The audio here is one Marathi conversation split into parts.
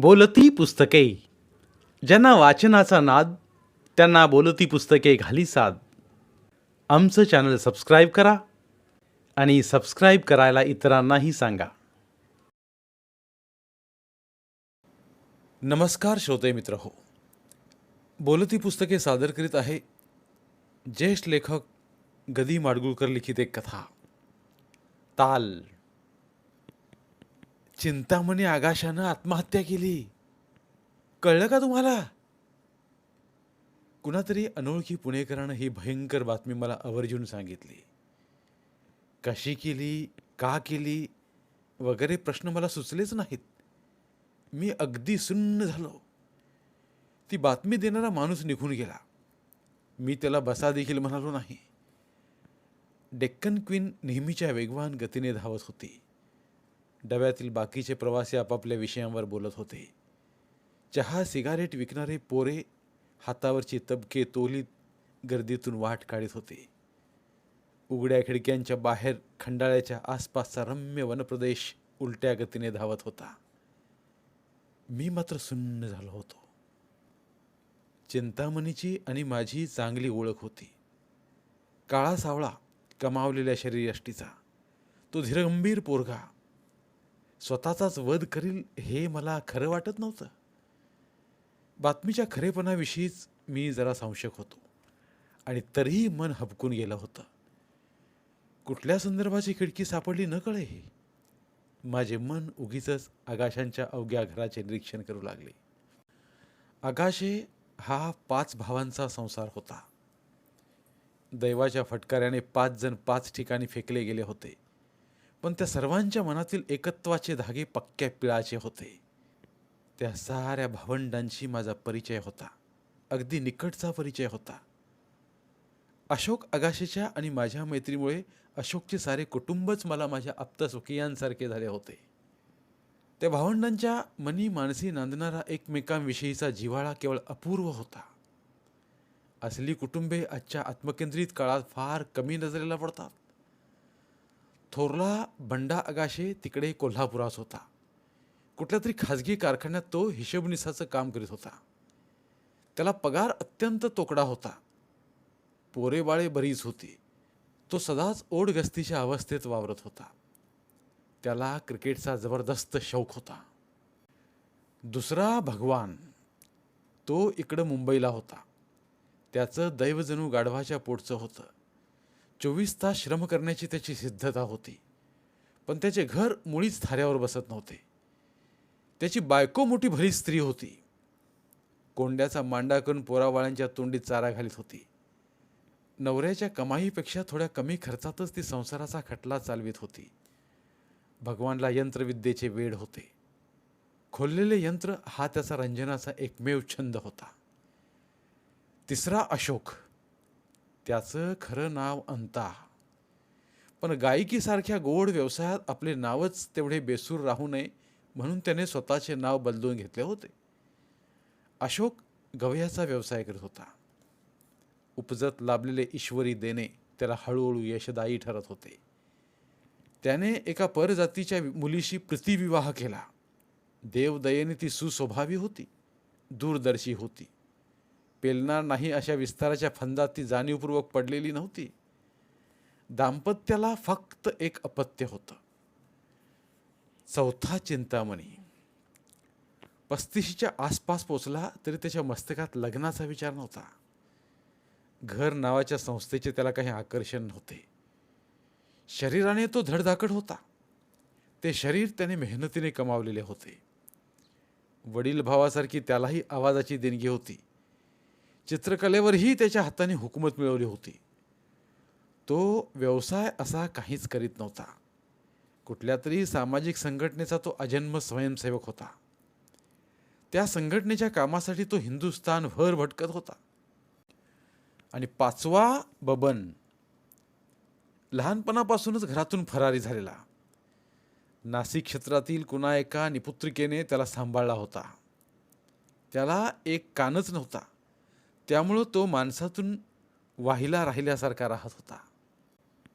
बोलती पुस्तके. ज्यांना वाचनाचा नाद त्यांना बोलती पुस्तके घाली साद. आमचं चॅनल सबस्क्राईब करा आणि सबस्क्राईब करायला इतरांनाही सांगा. नमस्कार श्रोते मित्र हो. बोलती पुस्तके सादर करीत आहे ज्येष्ठ लेखक गदी माडगुळकर लिखित एक कथा. ताल. चिंतामणी आगाशानं आत्महत्या केली. कळलं का तुम्हाला? कुणातरी अनोळखी पुणेकरानं ही भयंकर बातमी मला आवर्जून सांगितली. कशी केली का केली वगैरे प्रश्न मला सुचलेच नाहीत. मी अगदी सुन्न झालो. ती बातमी देणारा माणूस निघून गेला. मी त्याला बसा देखील म्हणालो नाही. डेक्कन क्वीन नेहमीच्या वेगवान गतीने धावत होती. डब्यातील बाकीचे प्रवासी आपापल्या विषयांवर बोलत होते. चहा सिगारेट विकणारे पोरे हातावरची तबके तोलीत गर्दीतून वाट काढत होते. उघड्या खिडक्यांच्या बाहेर खंडाळ्याच्या आसपासचा रम्य वनप्रदेश उलट्या गतीने धावत होता. मी मात्र सुन्न झालो होतो. चिंतामणीची आणि माझी चांगली ओळख होती. काळा सावळा कमावलेल्या शरीरयष्टीचा. तो धीरगंभीर पोरगा. स्वतःचाच वध करील हे मला खरं वाटत नव्हतं. बातमीच्या खरेपणाविषयीच मी जरा संशक होतो आणि तरीही मन हबकून गेलं होतं. कुठल्या संदर्भाची खिडकी सापडली न कळे माझे मन उगीच आकाशांच्या अवघ्या घराचे निरीक्षण करू लागले. आकाशे हा पाच भावांचा संसार होता. दैवाच्या फटकाऱ्याने पाच जण पाच ठिकाणी फेकले गेले होते. पण त्या सर्वांच्या मनातील एकत्वाचे धागे पक्क्या पिळाचे होते. त्या साऱ्या भावंडांशी माझा परिचय होता. अगदी निकटचा परिचय होता. अशोक आगाशेच्या आणि माझ्या मैत्रीमुळे अशोकचे सारे कुटुंबच मला माझ्या आप्तसुखियांसारखे झाले होते. त्या भावंडांच्या मनी मानसी नांदणारा एकमेकांविषयीचा जिव्हाळा केवळ अपूर्व होता. असली कुटुंबे आजच्या आत्मकेंद्रित काळात फार कमी नजरेला पडतात. थोरला बंडा आगाशे तिकडे कोल्हापुरात होता. कुठल्या तरी खाजगी कारखान्यात तो हिशोबनिसाचं काम करीत होता. त्याला पगार अत्यंत तोकडा होता. पोरेबाळे बरीच होती. तो सदाच ओढगस्तीच्या अवस्थेत वावरत होता. त्याला क्रिकेटचा जबरदस्त शौक होता. दुसरा भगवान. तो इकडं मुंबईला होता. त्याचं दैवजणू गाढवाच्या पोटचं होतं. चोवीस तास श्रम करण्याची त्याची सिद्धता होती. पण त्याचे घर मुळीच थाऱ्यावर बसत नव्हते. त्याची बायको मोठी भरी स्त्री होती. कोंड्याचा मांडा करून पोरावाळ्यांच्या तोंडीत चारा घालीत होती. नवऱ्याच्या कमाईपेक्षा थोड्या कमी खर्चातच ती संसाराचा खटला चालवित होती. भगवानला यंत्रविद्येचे वेड होते. खोललेले यंत्र हा त्याचा रंजनाचा एकमेव छंद होता. तिसरा अशोक. त्याचं खरं नाव अंता. पण गायकीसारख्या गोड व्यवसायात आपले नावच तेवढे बेसूर राहू नये म्हणून त्याने स्वतःचे नाव बदलून घेतले होते. अशोक गवयाचा व्यवसाय करत होता. उपजत लाभलेले ईश्वरी देणे त्याला हळूहळू यशदायी ठरत होते. त्याने एका परजातीच्या मुलीशी प्रतिविवाह केला. देवदयेने ती सुस्वभावी होती दूरदर्शी होती. पेलणार नाही अशा विस्ताराच्या फंदात ती जाणीवपूर्वक पडलेली नव्हती. दाम्पत्याला फक्त एक अपत्य होतं. चौथा चिंतामणी. पस्तीशीच्या आसपास पोचला तरी त्याच्या मस्तकात लग्नाचा विचार नव्हता. घर नावाच्या संस्थेचे त्याला काही आकर्षण नव्हते. शरीराने तो धडधाकड होता. ते शरीर त्याने मेहनतीने कमावलेले होते. वडील भावासारखी त्यालाही आवाजाची देणगी होती. चित्रकलेवरही त्याच्या हाताने हुकूमत मिळवली होती. तो व्यवसाय असा काहीच करीत नव्हता. कुठल्या तरी सामाजिक संघटनेचा तो अजन्म स्वयंसेवक होता. त्या संघटनेच्या कामासाठी तो हिंदुस्थानभर भटकत होता. आणि पाचवा बबन लहानपणापासूनच घरातून फरारी झालेला. नाशिक क्षेत्रातील कुणा एका निपुत्रिकेने त्याला सांभाळला होता. त्याला एक कानच नव्हता. त्यामुळं तो माणसातून वाहिला राहिल्यासारखा राहत होता.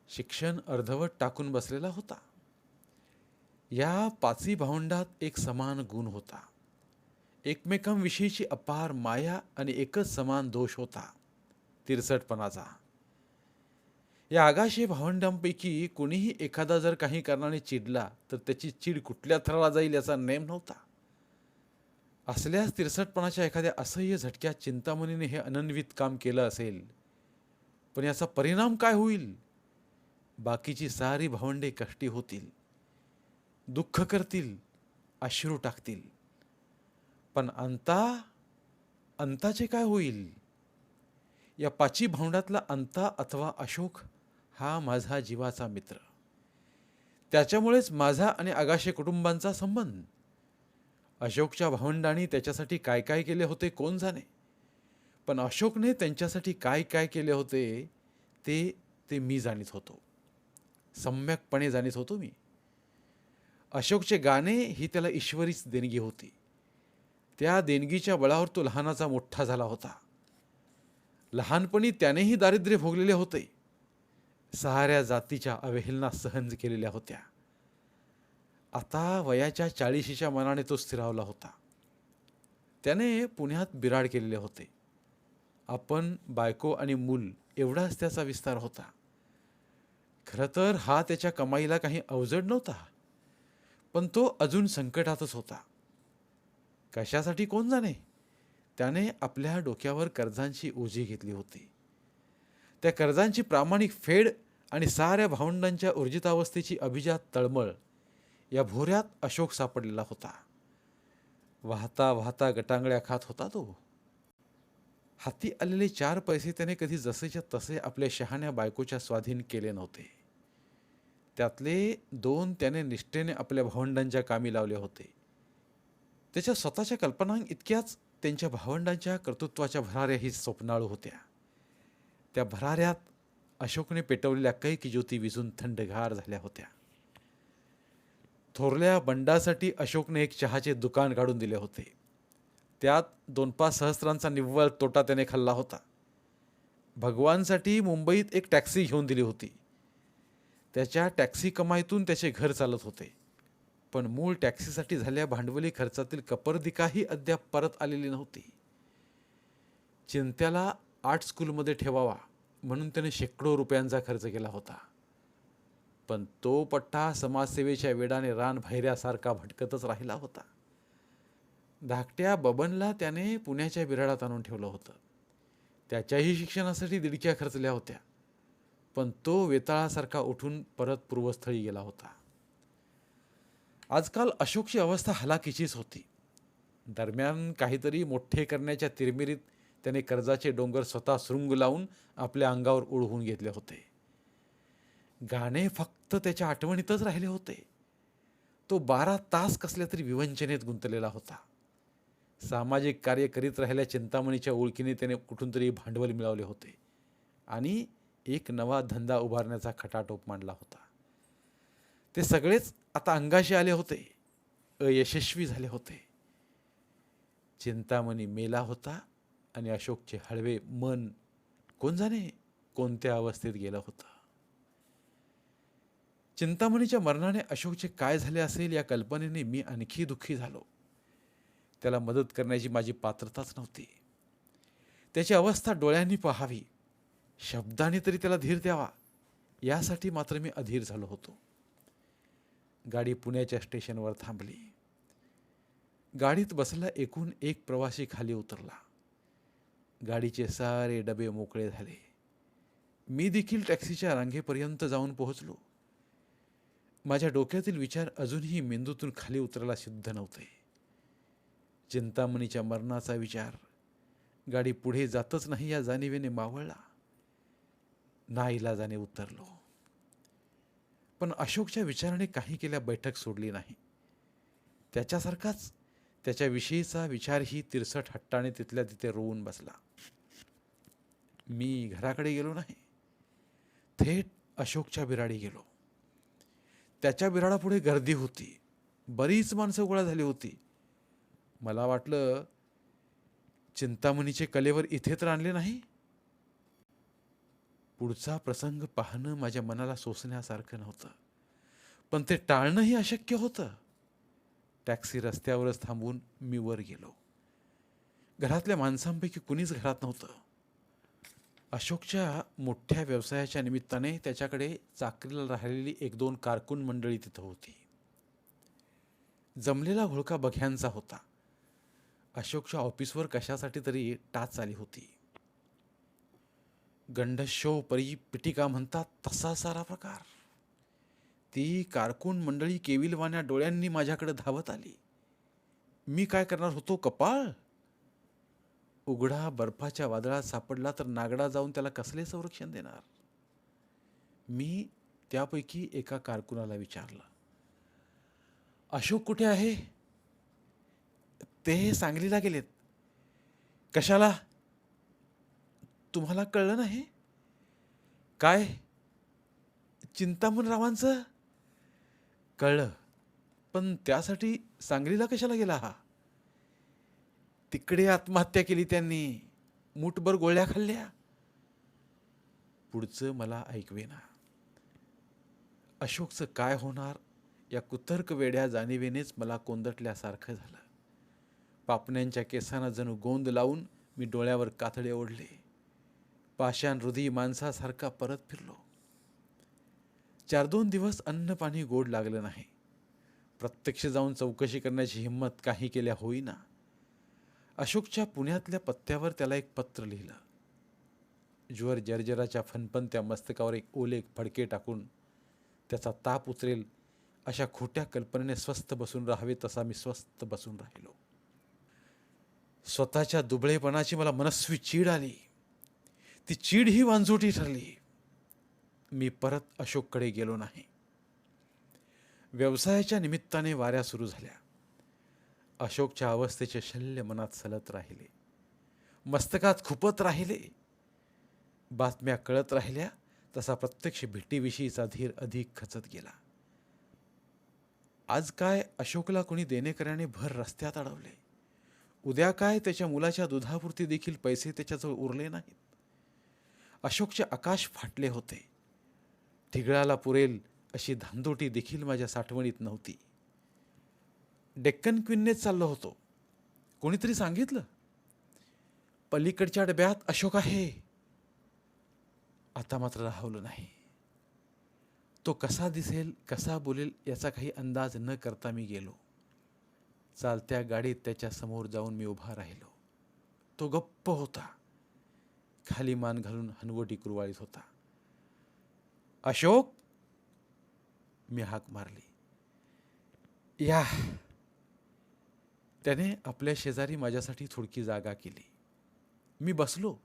शिक्षण अर्धवट टाकून बसलेला होता. या पाचही भावंडात एक समान गुण होता. एकमेकांविषयीची अपार माया आणि एकच समान दोष होता. तिरसटपणाचा. या आगाशी भावंडांपैकी कोणीही एखादा जर काही कारणाने चिडला तर त्याची चीड कुठल्या थराला जाईल याचा नेम नव्हता. असल्यास तिरसटपणाच्या एखाद्या असह्य झटक्यात चिंतामणीने हे अनन्वित काम केलं असेल पण याचा परिणाम काय होईल? बाकीची सारी भावंडे कष्टी होतील दुःख करतील अश्रू टाकतील. पण अंता अंताचे काय होईल? या पाची भावंडातला अंता अथवा अशोक हा माझा जीवाचा मित्र. त्याच्यामुळेच माझा आणि आगाशे कुटुंबांचा संबंध. अशोकच्या भावंडांनी त्याच्यासाठी काय काय केले होते कोण जाणे? पण अशोकने त्यांच्यासाठी काय काय केले होते ते ते मी जाणीत होतो. सम्यकपणे जाणीत होतो मी. अशोकचे गाणे ही त्याला ईश्वरीच देणगी होती. त्या देणगीच्या बळावर तो लहानाचा मोठा झाला होता. लहानपणी त्यानेही दारिद्र्य भोगलेले होते. सहाऱ्या जातीच्या अवहेलना सहन केलेल्या होत्या. आता वयाच्या चाळीशीच्या मनाने तो स्थिरावला होता. त्याने पुण्यात बिराड केलेले होते. आपण बायको आणि मूल एवढाच त्याचा विस्तार होता. खरं तर हा त्याच्या कमाईला काही अवजड नव्हता पण तो अजून संकटातच होता. कशासाठी कोण जाणे? त्याने आपल्या डोक्यावर कर्जांची ओझी घेतली होती. त्या कर्जांची प्रामाणिक फेड आणि साऱ्या भावंडांच्या ऊर्जितावस्थेची अभिजात तळमळ या भोऱ्यात अशोक सापडलेला होता. वाहता वाहता गटांगळ्या खात होता तो. हाती आलेले चार पैसे त्याने कधी जसेच्या तसे आपल्या शहाण्या बायकोच्या स्वाधीन केले नव्हते. त्यातले दोन त्याने निष्ठेने आपल्या भावंडांच्या कामी लावले होते. त्याच्या स्वतःच्या कल्पना इतक्याच त्यांच्या भावंडांच्या कर्तृत्वाच्या भराऱ्याही स्वप्नाळू होत्या. त्या भराऱ्यात अशोकने पेटवलेल्या कैक ज्योती विजून थंडगार झाल्या होत्या. थोरल्या बंडासाठी अशोकने एक चहाचे दुकान काढून दिले होते. त्यात दोन पाच सहस्रांचा निव्वळ तोटा त्याने खाल्ला होता. भगवानसाठी मुंबईत एक टॅक्सी घेऊन दिली होती. त्याच्या टॅक्सी कमाईतून त्याचे घर चालत होते. पण मूळ टॅक्सीसाठी झाल्या भांडवली खर्चातील कपर्दिकाही अद्याप परत आलेली नव्हती. चिंत्याला आर्ट स्कूलमध्ये ठेवावा म्हणून त्याने शेकडो रुपयांचा खर्च केला होता. पण तो पट्टा समाजसेवेच्या वेडाने रान भैऱ्यासारखा भटकतच राहिला होता. धाकट्या बबनला त्याने पुण्याच्या बिराडात आणून ठेवलं होतं. त्याच्याही शिक्षणासाठी दिडक्या खर्चल्या होत्या. पण तो वेताळासारखा उठून परत पूर्वस्थळी गेला होता. आजकाल अशोकची अवस्था हलाखीचीच होती. दरम्यान काहीतरी मोठे करण्याच्या तिरमिरीत त्याने कर्जाचे डोंगर स्वतः शृंग लावून आपल्या अंगावर उडवून घेतले होते. गाणे फक्त त्याच्या आठवणीतच राहिले होते. तो बारा तास कसल्या तरी विवंचनेत गुंतलेला होता. सामाजिक कार्य करीत राहिल्या चिंतामणीच्या ओळखीने त्याने कुठून तरी भांडवल मिळवले होते आणि एक नवा धंदा उभारण्याचा खटाटोप मांडला होता. ते सगळेच आता अंगाशी आले होते. अयशस्वी झाले होते. चिंतामणी मेला होता आणि अशोकचे हळवे मन कोण जाणे? कोणत्या अवस्थेत गेलं होतं? चिंतामणीच्या मरणाने अशोकचे काय झाले असेल या कल्पनेने मी आणखी दुःखी झालो. त्याला मदत करण्याची माझी पात्रताच नव्हती. त्याची अवस्था डोळ्यांनी पाहावी. शब्दाने तरी त्याला धीर द्यावा. यासाठी मात्र मी अधीर झालो होतो. गाडी पुण्याच्या स्टेशनवर थांबली. गाडीत बसला एकूण एक प्रवासी खाली उतरला. गाडीचे सारे डबे मोकळे झाले. मी देखील टॅक्सीच्या रांगेपर्यंत जाऊन पोहोचलो. माझ्या डोक्यातील विचार अजूनही मेंदूतून खाली उतरायला सिद्ध नव्हते. चिंतामणीच्या मरणाचा विचार गाडी पुढे जातच नाही या जाणीवेने मावळला. नाईलाजाने उतरलो. पण अशोकच्या विचाराने काही केल्या बैठक सोडली नाही. त्याच्यासारखाच त्याच्याविषयीचा विचारही तिरसट हट्टाने तिथल्या तिथे रोवून बसला. मी घराकडे गेलो नाही. थेट अशोकच्या बिराडी गेलो. त्याच्या बिराडापुढे गर्दी होती. बरीच माणसं गोळा झाली होती. मला वाटलं चिंतामणीचे कलेवर इथे तर आणले नाही? पुढचा प्रसंग पाहणं माझ्या मनाला सोसण्यासारखं नव्हतं. पण ते टाळणंही अशक्य होतं. टॅक्सी रस्त्यावरच थांबून मी वर गेलो. घरातल्या माणसांपैकी कुणीच घरात नव्हतं. अशोकच्या मोठ्या व्यवसायाच्या निमित्ताने त्याच्याकडे चाकरीला राहिलेली एक दोन कारकून मंडळी तिथं होती. जमलेला घोळका बघ्यांचा होता. अशोकच्या ऑफिसवर कशासाठी तरी टाच आली होती. गंडशो परी पिटिका म्हणतात तसा सारा प्रकार. ती कारकून मंडळी केविलवाण्या डोळ्यांनी माझ्याकडे धावत आली. मी काय करणार होतो कपाळ? उघडा बर्फाच्या वादळात सापडला तर नागडा जाऊन त्याला कसले संरक्षण देणार? मी त्यापैकी एका कारकुनाला विचारलं. अशोक कुठे आहे? ते सांगलीला गेलेत. कशाला? तुम्हाला कळलं नाही? काय? चिंतामणरावांचं कळलं. पण त्यासाठी सांगलीला कशाला गेला हा? तिकडे आत्महत्या केली त्यांनी. मूठभर गोळ्या खाल्ल्या. पुढचं मला ऐकवेना. अशोकचं काय होणार? या कुतर्क वेड्या जाणीवेनेच मला कोंदटल्यासारखं झालं. पापण्यांच्या केसांना जणू गोंद लावून मी डोळ्यावर कातडे ओढले. पाषाण हृदयी माणसासारखा परत फिरलो. चार दोन दिवस अन्न पाणी गोड लागलं नाही. प्रत्यक्ष जाऊन चौकशी करण्याची हिंमत काही केल्या होईना. अशोकच्या पुण्यातल्या पत्त्यावर त्याला एक पत्र लिहिलं. ज्वर जर्जराच्या फनफनत्या मस्तकावर एक ओले फडके टाकून त्याचा ताप उतरेल अशा खोट्या कल्पनेने स्वस्थ बसून राहावे तसा मी स्वस्थ बसून राहिलो. स्वतःच्या दुबळेपणाची मला मनस्वी चीड आली. ती चीड ही वांजोटी ठरली. मी परत अशोककडे गेलो नाही. व्यवसायाच्या निमित्ताने वाऱ्या सुरू झाल्या. अशोकच्या अवस्थेचे शल्य मनात सलत राहिले. मस्तकात खुपत राहिले. बातम्या कळत राहिल्या तसा प्रत्यक्ष भेटीविषयीचा धीर अधिक खचत गेला. आज काय अशोकला कोणी देणेकऱ्याने भर रस्त्यात अडवले? उद्या काय त्याच्या मुलाच्या दुधापुरती देखील पैसे त्याच्याजवळ उरले नाहीत? अशोकचे आकाश फाटले होते. ठिगळाला पुरेल अशी धांदोटी देखील माझ्या साठवणीत नव्हती. डेक्कन क्वीननेच चाललो होतो. कोणीतरी सांगितलं पलीकडच्या डब्यात अशोक आहे. आता मात्र राहवलं नाही. तो कसा दिसेल कसा बोलेल याचा काही अंदाज न करता मी गेलो. चालत्या गाडीत त्याच्यासमोर जाऊन मी उभा राहिलो. तो गप्प होता. खाली मान घालून हनवटी कुरवाळीत होता. अशोक! मी हाक मारली. या त्याने आपल्या शेजारी माझ्यासाठी थोडकी जागा केली. मी बसलो.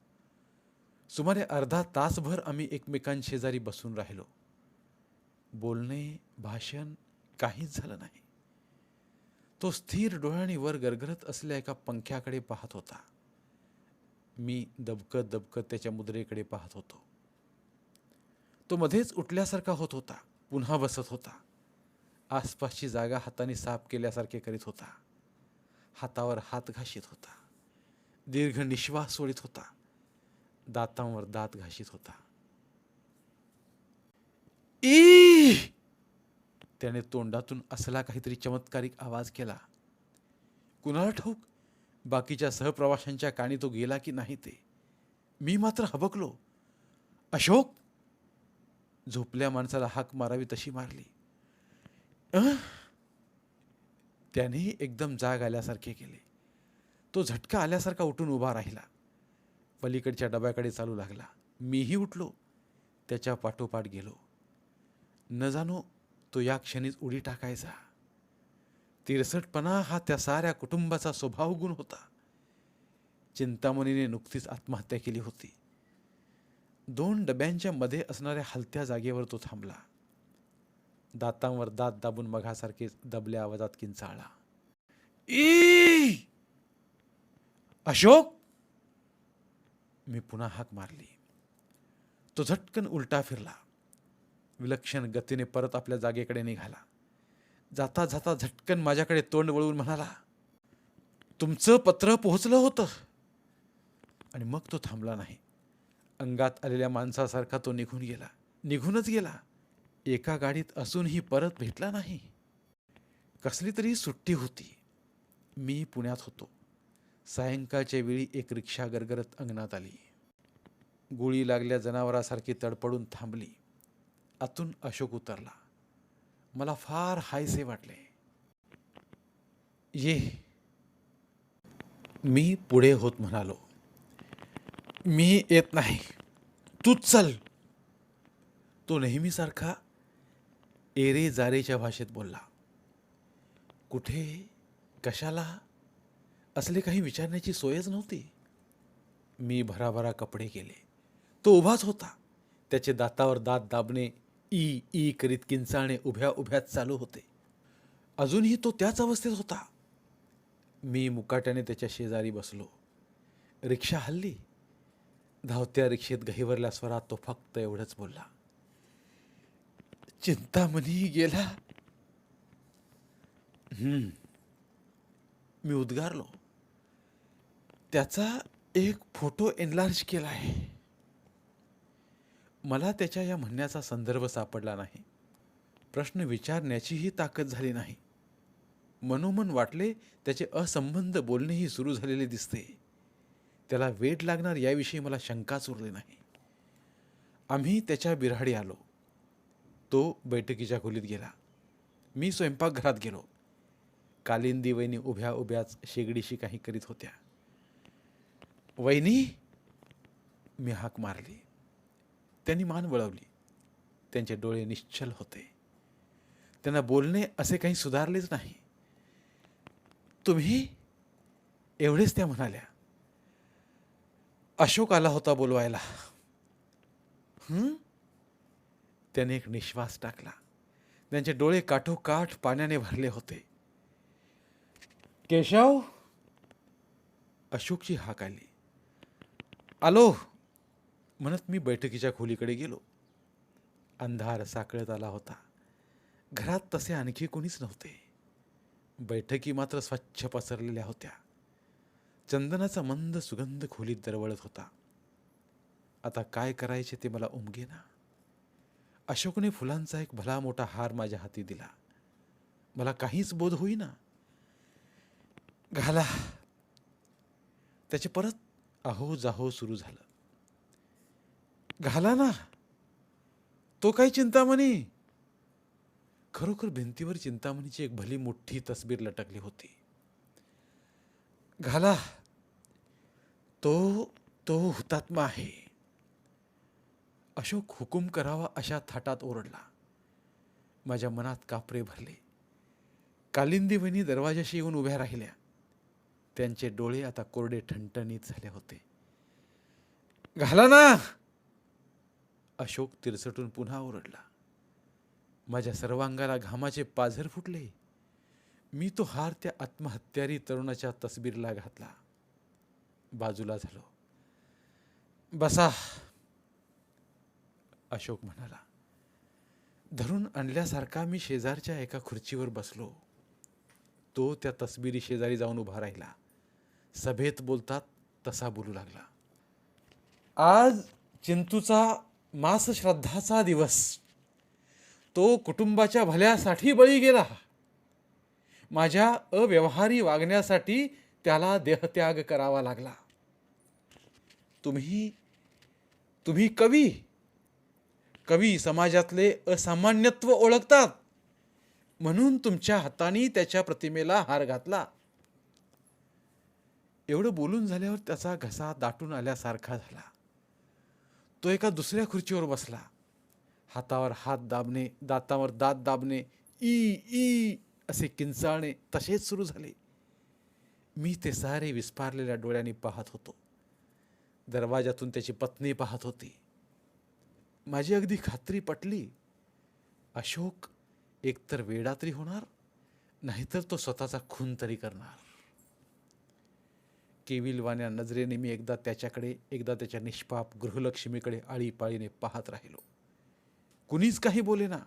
सुमारे अर्धा तासभर आम्ही एकमेकांशेजारी बसून राहिलो. बोलणे भाषण काहीच झालं नाही. तो स्थिर डोळ्याने वर गरगरत असल्या एका पंख्याकडे पाहत होता. मी दबकत दबकत त्याच्या मुद्रेकडे पाहत होतो. तो मध्येच उठल्यासारखा होत होता. पुन्हा बसत होता. आसपासची जागा हाताने साफ केल्यासारखे करीत होता. हातावर हात घाशीत होता. दीर्घ निश्वास सोडित होता. दातांवर दात घाशीत होता. ई त्याने तोंडातून असला काहीतरी चमत्कारिक आवाज केला. कुणाला ठाऊक? बाकीच्या सहप्रवाशांच्या काणी तो गेला की नाही ते? मी मात्र हबकलो. अशोक! झोपल्या माणसाला हाक मारावी तशी मारली. त्यानेही एकदम जाग आल्यासारखे केले. तो झटका आल्यासारखा उठून उभा राहिला. पलीकडच्या डब्याकडे चालू लागला. मीही उठलो. त्याच्या पाठोपाठ गेलो. न जाणो तो या क्षणीच उडी टाकायचा. तिरसटपणा हा त्या साऱ्या कुटुंबाचा स्वभाव गुण होता. चिंतामणीने नुकतीच आत्महत्या केली होती. दोन डब्यांच्या मध्ये असणाऱ्या हलत्या जागेवर तो थांबला. दातांवर दात दाबून मघासारखेच दबल्या आवाजात किंचाळला. ई! अशोक! मी पुन्हा हाक मारली. तो झटकन उलटा फिरला. विलक्षण गतीने परत आपल्या जागेकडे निघाला. जाता जाता झटकन माझ्याकडे तोंड वळवून म्हणाला तुमचं पत्र पोहोचलं होतं. आणि मग तो थांबला नाही. अंगात आलेल्या माणसासारखा तो निघून गेला. निघूनच गेला. एका गाडीत असूनही परत भेटला नाही. कसली तरी सुट्टी होती. मी पुण्यात होतो. सायंकाळच्या वेळी एक रिक्षा गरगरत अंगणात आली. गोळी लागल्या जनावरासारखी तडपडून थांबली. आतून अशोक उतरला. मला फार हायसे वाटले. ये. मी पुढे होत म्हणालो. मी येत नाही. तूच चल. तो नेहमीसारखा एरे जारेच्या भाषेत बोलला. कुठे? कशाला? असले काही विचारण्याची सोयच नव्हती. मी भराभरा कपडे केले. तो उभाच होता. त्याचे दातावर दात दाबणे ई ई करीत किंचाळणे उभ्या उभ्यात चालू होते. अजूनही तो त्याच अवस्थेत होता. मी मुकाट्याने त्याच्या शेजारी बसलो. रिक्षा हल्ली. धावत्या रिक्षेत गहिवरल्या स्वरात तो फक्त एवढंच बोलला. चिंतामणी गेला. मी उद्गारलो. त्याचा एक फोटो एनलार्ज केला आहे. मला त्याच्या या म्हणण्याचा संदर्भ सापडला नाही. प्रश्न विचारण्याचीही ताकद झाली नाही. मनोमन वाटले त्याचे असंबंध बोलणेही सुरू झालेले दिसते. त्याला वेड लागणार याविषयी मला शंकाच उरली नाही. आम्ही त्याच्या बिऱ्हाडी आलो. तो बैठकीच्या खोलीत गेला. मी स्वयंपाकघरात गेलो. कालिंदी वहिनी उभ्या उभ्याच शेगडीशी काही करीत होत्या. वहिनी मी हाक मारली. त्यांनी मान वळवली. त्यांचे डोळे निश्चल होते. त्यांना बोलणे असे काही सुधारलेच नाही. तुम्ही एवढेच त्या म्हणाल्या. अशोक आला होता बोलवायला. हं? त्याने एक निश्वास टाकला. त्यांचे डोळे काठोकाठ पाण्याने भरले होते. केशव अशोकची हाक आली. आलो म्हणत मी बैठकीच्या खोलीकडे गेलो. अंधार साकळत आला होता. घरात तसे आणखी कोणीच नव्हते. बैठकी मात्र स्वच्छ पसरलेल्या होत्या. चंदनाचा मंद सुगंध खोलीत दरवळत होता. आता काय करायचे ते मला उमगेना. अशोकने फुलांचा एक भला मोठा हार माझ्या हाती दिला. मला काहीच बोध होईना. घाला. त्याचे परत आहो जाहो सुरू झालं. घाला ना. तो काही चिंतामणी? खरोखर भिंतीवर चिंतामणीची एक भली मोठी तसबीर लटकली होती. घाला. तो तो हुतात्मा आहे. अशोक हुकूम करावा अशा थाटात ओरडला. माझ्या मनात कापरे भरले. कालिंदी वहिनी दरवाजाशी येऊन उभ्या राहिल्या. त्यांचे डोळे आता कोरडे ठणठणीत झाले होते. घाला ना! अशोक तिरसटून पुन्हा ओरडला. माझ्या सर्वांगाला घामाचे पाझर फुटले. मी तो हार त्या आत्महत्यारी तरुणाच्या तसबीरला घातला. बाजूला झालो. बसा. अशोक म्हणाला धरून आणल्यासारखा मी शेजारच्या एका खुर्चीवर बसलो. तो त्या तस्बिरी शेजारी जाऊन उभा राहिला. सभेत बोलतात तसा बोलू लागला. आज चिंतूचा मासश्रद्धाचा दिवस. तो कुटुंबाच्या भल्यासाठी बळी गेला. माझ्या अव्यवहारी वागण्यासाठी त्याला देहत्याग करावा लागला. तुम्ही तुम्ही कवी कवी समाजातले असामान्यत्व ओळखतात. म्हणून तुमच्या हाताने त्याच्या प्रतिमेला हार घातला. एवढं बोलून झाल्यावर त्याचा घसा दाटून आल्यासारखा झाला. तो एका दुसऱ्या खुर्चीवर बसला. हातावर हात दाबणे दातावर दात दाबणे ई ई असे किंचाळणे तसेच सुरू झाले. मी ते सारे विस्पारलेल्या डोळ्यांनी पाहत होतो. दरवाजातून त्याची पत्नी पाहत होती. माझी अगदी खात्री पटली. अशोक एकतर वेडा तरी होणार नाहीतर तो स्वतःचा खून तरी करणार. केविलवाण्या नजरेने मी एकदा त्याच्याकडे एकदा त्याच्या निष्पाप गृहलक्ष्मीकडे आळीपाळीने पाहत राहिलो. कुणीच काही बोलेना.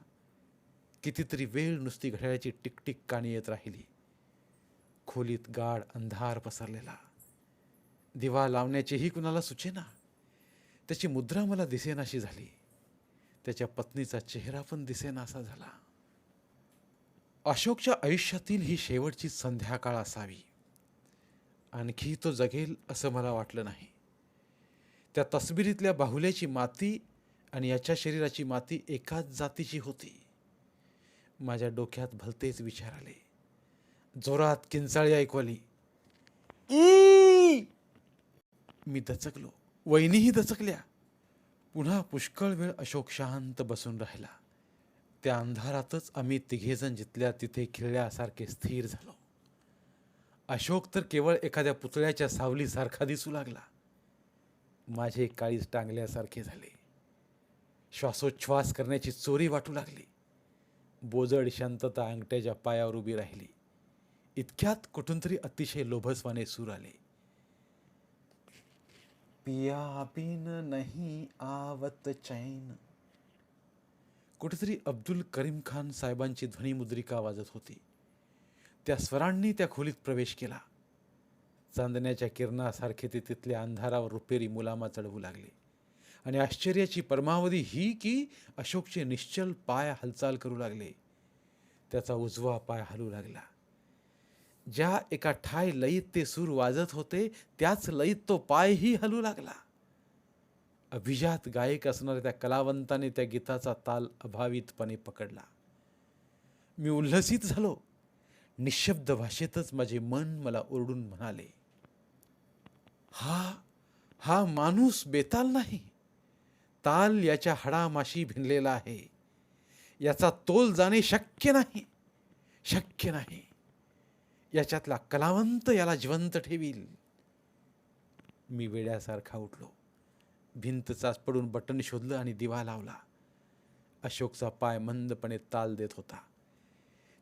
कितीतरी वेळ नुसती घड्याळाची टिकटिक काणी येत राहिली. खोलीत गाढ अंधार पसरलेला. दिवा लावण्याचीही कुणाला सुचेना. त्याची मुद्रा मला दिसेनाशी झाली. त्याच्या पत्नीचा चेहरा पण दिसेनासा झाला. अशोकच्या आयुष्यातील ही शेवटची संध्याकाळ असावी. आणखी तो जगेल असं मला वाटलं नाही. त्या तस्बिरीतल्या बाहुल्याची माती आणि याच्या शरीराची माती एकाच जातीची होती. माझ्या डोक्यात भलतेच विचार आले. जोरात किंचाळी ऐकवाली. मी दचकलो. वहिनीही दचकल्या. पुन्हा पुष्कळ वेळ अशोक शांत बसून राहिला. त्या अंधारातच आम्ही तिघेजण जिथल्या तिथे खिळल्यासारखे स्थिर झालो. अशोक तर केवळ एखाद्या पुतळ्याच्या सावलीसारखा दिसू लागला. माझे काळीज टांगल्यासारखे झाले. श्वासोच्छ्वास करण्याची चोरी वाटू लागली. बोजड शांतता अंगठ्याच्या पायावर उभी राहिली. इतक्यात कुठून तरी अतिशय लोभसवाने सूर आले. पिया बिन नहीं आवत चैन। कुठेतरी अब्दुल करीम खान साहेबांची ध्वनिमुद्रिका वाजत होती. त्या स्वरांनी त्या खोलीत प्रवेश केला. चांदण्याच्या किरणासारखे ते तिथल्या अंधारावर रुपेरी मुलामा चढवू लागले. आणि आश्चर्याची परमावधी ही की अशोकचे निश्चल पाय हालचाल करू लागले. त्याचा उजवा पाय हलू लागला. ज्या एका ठाय लयीत ते सूर वाजत होते त्याच लयीत तो पायही हलू लागला. अभिजात गायक असणाऱ्या त्या कलावंताने त्या गीताचा ताल अभावितपणे पकडला. मी उल्हसित झालो. निशब्द भाषेतच माझे मन मला ओरडून म्हणाले हा हा माणूस बेताल नाही. ताल याच्या हाडामाशी भिनलेला आहे. याचा तोल जाणे शक्य नाही शक्य नाही. याच्यातला कलावंत याला जिवंत ठेवील. मी वेड्यासारखा उठलो. भिंत चाच पडून बटन शोधलं आणि दिवा लावला. अशोकचा पाय मंदपणे ताल देत होता.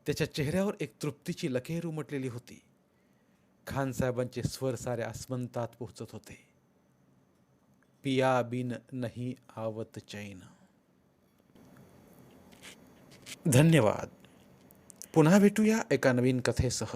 त्याच्या चेहऱ्यावर एक तृप्तीची लखेर उमटलेली होती. खानसाहेबांचे स्वर साऱ्या आसमंतात पोहोचत होते. पिया बिन नाही आवत चैन. धन्यवाद. पुन्हा भेटूया एका नवीन कथेसह.